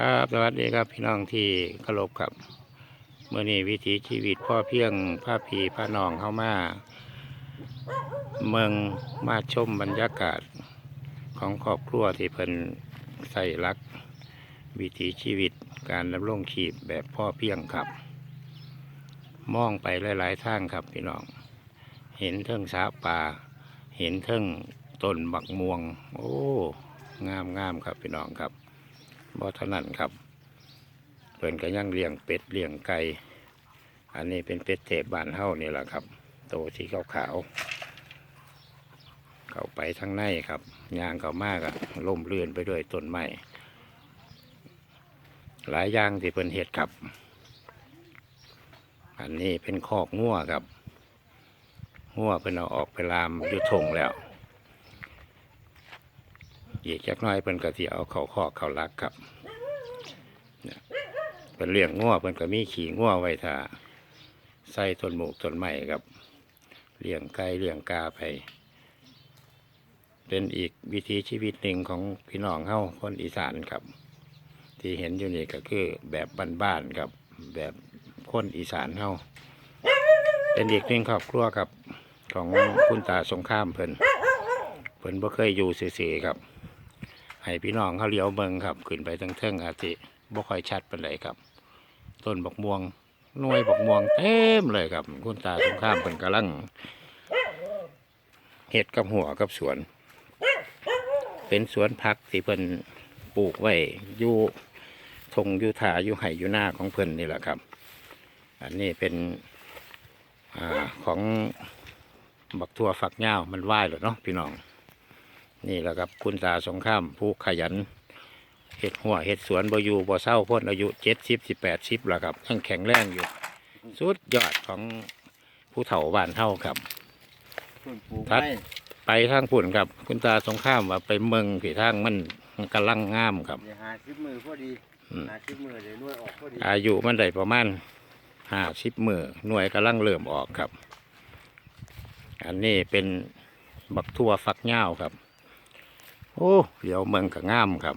ครับสวัสดีครับพี่น้องที่เคารพครับเมื่อนี้วิถีชีวิตพ่อเพียงผ้าผีผ้านองเข้ามา เมืองมาชมบรรยากาศของครอบครัวที่เพิ่นใส่รัก วิถีชีวิตการดำรงชีพแบบพ่อเพียงครับ มองไปหลายๆทางครับพี่น้อง เห็นเทิงสาป่า เห็นเทิงต้นบักม่วง โอ้ งามงามครับพี่น้องครับ บ่เท่านั้นครับเพิ่นก็ยังเลี้ยงเป็ดเลี้ยงไก่อันนี้เป็นเป็ดเทพบ้านเฮ้านี่แหละครับโตสีขาวขาวเข้าไปทางในครับยางเขามากอะล่มเลื่อนไปด้วยต้นไม้หลายอย่างที่เพิ่นเฮ็ดครับ อันนี้เป็นคอกงัวครับงัวเพิ่นเอาออกไปลามยู่ทงแล้วอีกจักหน้อยเพิ่นก็สิเอาเข้าคอกเข้าลักครับ เพิ่นเลี้ยงงัวเพิ่นก็มีขี่งัวไว้ท่าใส่ต้นหมูกต้นไม้ครับเลี้ยงไก่เลี้ยงกาไป เป็นอีกวิถีชีวิตหนึ่งของพี่น้องเฮาคนอีสานครับ ที่เห็นอยู่นี่ก็คือแบบบ้านๆครับ แบบคนอีสานเฮาเป็นอีกหนึ่งครอบครัวครับ ของคุณตาสงครามเพิ่นเพิ่นบ่เคยอยู่ซื่อๆครับ ให้พี่น้องเขาเลี้ยวเบิงครับ ขึ้นไปทั้งเทิงอาทิ บ่ค่อยชัดเป็นไรครับ ต้นบกม่วงหน่วยบกม่วงเต็มเลยครับ คุณตาสงครามเป็นกำลังเห็ดกับหัวกับสวน เป็นสวนผักที่เพิ่นปลูกไว้อยู่ทงอยู่ถาอยู่ไห่อยู่หน้าของเพิ่นนี่แหละครับ อันนี้เป็นอของบักทั่วฝักเงามันไหวแล้วเนาะพี่น้อง นี่แหละครับคุณตาสงครามผู้ขยัน เห็ดหัวเห็ดสวนบ่อยู่บ่เศร้าพ้นอายุเจ็ดสิบสิบแปดสิบแล้วครับยังแข็งแรงอยู่สุดยอดของผู้เฒ่าบ้านเท่าครับต้นปลูกครับไม้ไปทางปุ่นครับ คุณตาสงครามว่าไปเมืองผีทางมันมันกำลังงามครับเดี๋ยวหาชิปมือพอดีอืมหาชิปมือเดี๋ยวนวดออกพอดีอายุมันได้ประมาณห้าสิบมือหน่วยกำลังเริ่มออกครับ อันนี้เป็นบักทั่วฟักเง่าวครับ โอ้เดี๋ยวเมืองก็งามครับ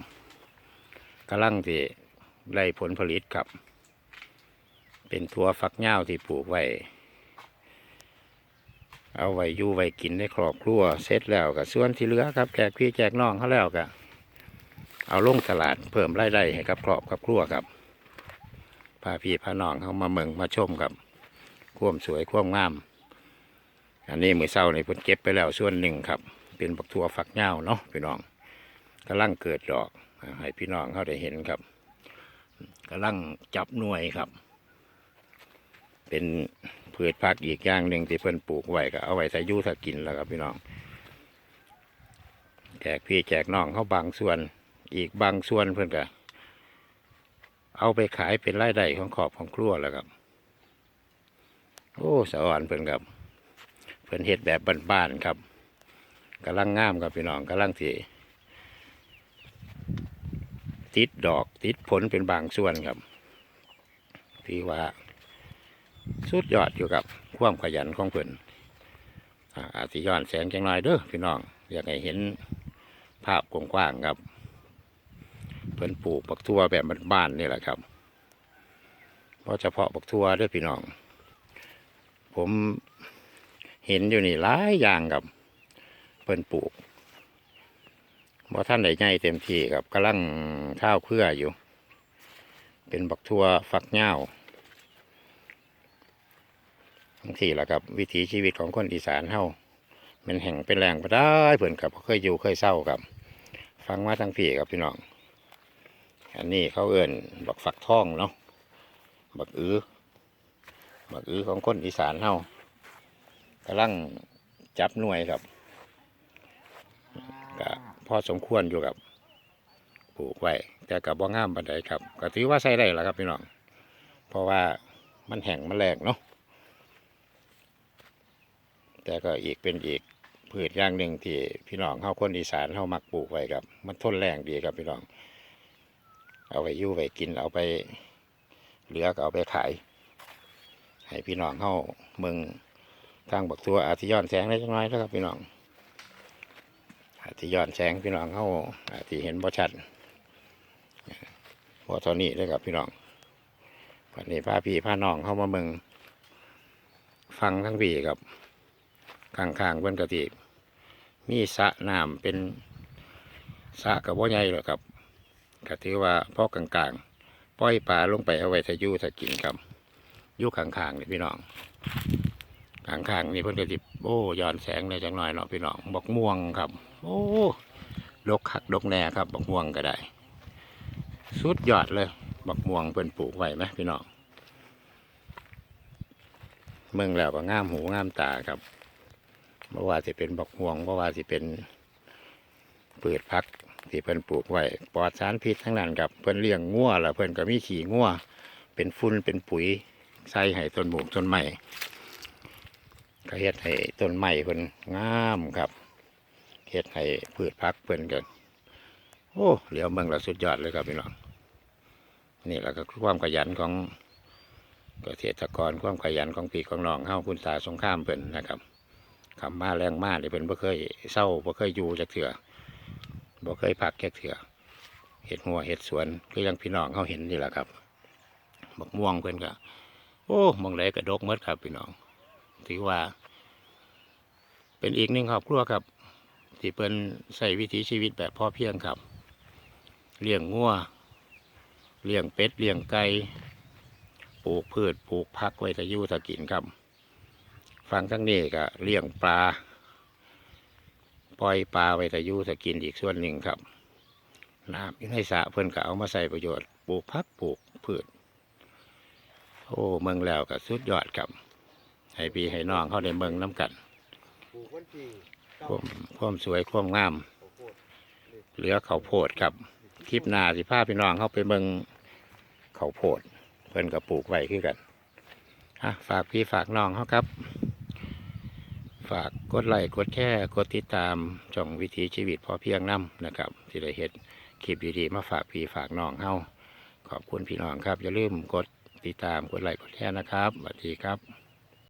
กำลังที่ได้ผลผลิตครับ เป็นทัวฟักเง่าที่ปลูกไว้ เอาไว้อยู่ไว้กินในครอบครัวเสร็จแล้วก็ส่วนที่เหลือครับแจกพี่แจกน้องเขาแล้วก็เอาลงตลาดเพิ่มรายได้ให้กับครอบกับครัวครับพาพี่พาน้องเขามาเมืองมาชมครับความสวยความงาม อันนี้มือเศร้าในพิ่นเก็บไปแล้วส่วนหนึ่งครับ เป็นบักทัวฝักเง่าเนาะพี่น้องกำลังเกิดดอก ให้พี่น้องเขาได้เห็นครับกำลังจับหน่วยครับ เป็นพืชผักอีกอย่างหนึ่งที่เพิ่นปลูกไว้ก็เอาไว้ใส่ยูถ้ากินแล้วครับพี่น้องแจกพี่แจกน้องเขาบางส่วน อีกบางส่วนเพิ่อนก็เอาไปขายเป็นรายได้ของขอบของครัวแล้วครับ โอ้สะอ่อนเพิ่อนครับ เพิ่อนเฮ็ดแบบบ้านๆครับกำลังงามครับพี่น้องกำลังที ติดดอกติดผลเป็นบางส่วนครับพี่ว่าสุดยอดอยู่กับความขยันของเพิ่นอ่าอาจสิย้อนแสงจังหน่อยเด้อพี่น้อง อยากให้เห็นภาพกว้างๆครับ เพิ่นปลูกบักทั่วแบบบ้านๆนี่แหละครับเพราะเฉพาะบักทั่วเด้วยพี่น้อง ผมเห็นอยู่นี่หลายอย่างครับ เพิ่นปลูก เพราะท่านใดใหญ่เต็มที่ครับกำลังข้าวเครืออยู่ เป็นบักทั่วฟักเง่าทั้งที่แหละครับ วิถีชีวิตของคนอีสานเฮามันแห่งเป็นแรงไปได้เพิ่นกับเคยอยู่เคยเศร้าครับ ฟังมาทั้งพี่ครับพี่น้องอันนี้เขาเอื่นบักฝักท่องเนาะบักอื้อบักอื้อของคนอีสานเฮากำลังจับหน่วยครับ พอสมควรอยู่กับปลูกไว้แต่กับบ่งามบันไดครับก็ถือว่าใช้ได้แล้วครับพี่น้อง เพราะว่ามันแห้งมันแรงเนาะแต่ก็อีกเป็นอีกพืชอย่างหนึ่งที่พี่น้องเฮาคนอีสานเฮามักปลูกไว้ครับ มันทนแรงดีครับพี่น้อง เอาไปยู่ไปกินเอาไปเหลือก็เอาไปขาย ให้พี่น้องเข้าเมืองทางบักตัวอาทิย้อนแสงได้จังน้อยแล้วครับพี่น้อง อาทิย้อนแสงพี่น้องเข้าอาทิเห็นบ่ชัดพอเท่านี้เลยครับพี่น้องวันนี้พาพี่พาน้องเข้ามาเมืองฟังทั้งพี่ครับข้างๆเพื่อนกะทิมีสระน้ำเป็นสระกับว่าใหญ่หรอกครับก็ถือว่าพ่อกลางๆ ปล่อยปลาลงไปเอาไว้ทะยุทะกินครับยุข้างๆนี่พี่น้องข้างๆนี่เพื่อนกระทิบโอ้ย้อนแสงเลยจังหน่อยเนาะพี่น้องบอกม่วงครับ โอ้ดกขักดกแน่ครับบอกม่วงก็ได้ สุดยอดเลย บักม่วงเพิ่นปลูกไว้ไหมพี่น้องเมืองแล้วก็งามหูงามตาครับเพราะว่าสิเป็นบักม่วงเพราะว่าสิเป็นพืชพักที่เพิ่นปลูกไว้ปลอดสารพิษทั้งนั้นครับเพิ่นเลี้ยงงัวแล้วเพิ่นก็มีขี่งัวเป็นฟุ้นเป็นปุ๋ยใส่ให้ต้นหมูกต้นไม้ก็เฮ็ดให้ต้นไม้เพิ่นงามครับ เฮ็ดให้พืชพักเพิ่อนก็โอ้เหลียวเมืองแล้วสุดยอดเลยครับพี่น้องนี่แหละก็ความขยันของเกษตรกรความขยันของปีของน้องเฮาคุณตาสงครามเพิ่นนะครับคำมาแรงมาเนี่เพิ่นบ่เคยเศร้าบ่เคยอยู่จักเถื่อบ่เคยพักจักเถื่อเห็ดหัวเห็ดสวนคือยังพี่น้องเขาเห็นนี่แหละครับบักม่วงเพิ่นก็โอ้มองไหนก็ดกหมดครับพี่น้องถือว่า เป็นอีกหนึ่งครอบครัวครับ ที่เพิ่นใส่วิถีชีวิตแบบพ่อเพียงครับ เลี้ยงงัวเลี้ยงเป็ดเลี้ยงไก่ปลูกพืชปลูกพักไว้ทะยุทะกินครับฟังทั้งนี้ก็เลี้ยงปลาปล่อยปลาไว้ทะยุทะกินอีกส่วนหนึ่งครับน้ำอยู่ในสระเพิ่นก็เอามาใส่ประโยชน์ปลูกพักปลูกพืชโอ้เมืองแล้วก็สุดยอดครับให้พี่ให้น้องเขาได้เมืองน้ำกัน ลูกวันที่เก้าความความสวยความงาม ข้าวโพดเหลือเขาวโพดครับ คลิปหน้าสิพาพี่น้องเข้าไปเบิ่งเขาวโพด เพิ่นก็ปลูกไว้คือกันอะฝากพี่ฝากน้องเขาครับ ฝากกดไลค์กดแชร์กดติดตามช่องวิถีชีวิตพอเพียงน้ำนะครับที่ได้เห็นคลิปดีๆมาฝากพี่ฝากน้องเฮาขอบคุณพี่น้องครับ อย่าลืมกดติดตามกดไลค์กดแชร์นะครับสวัสดีครับ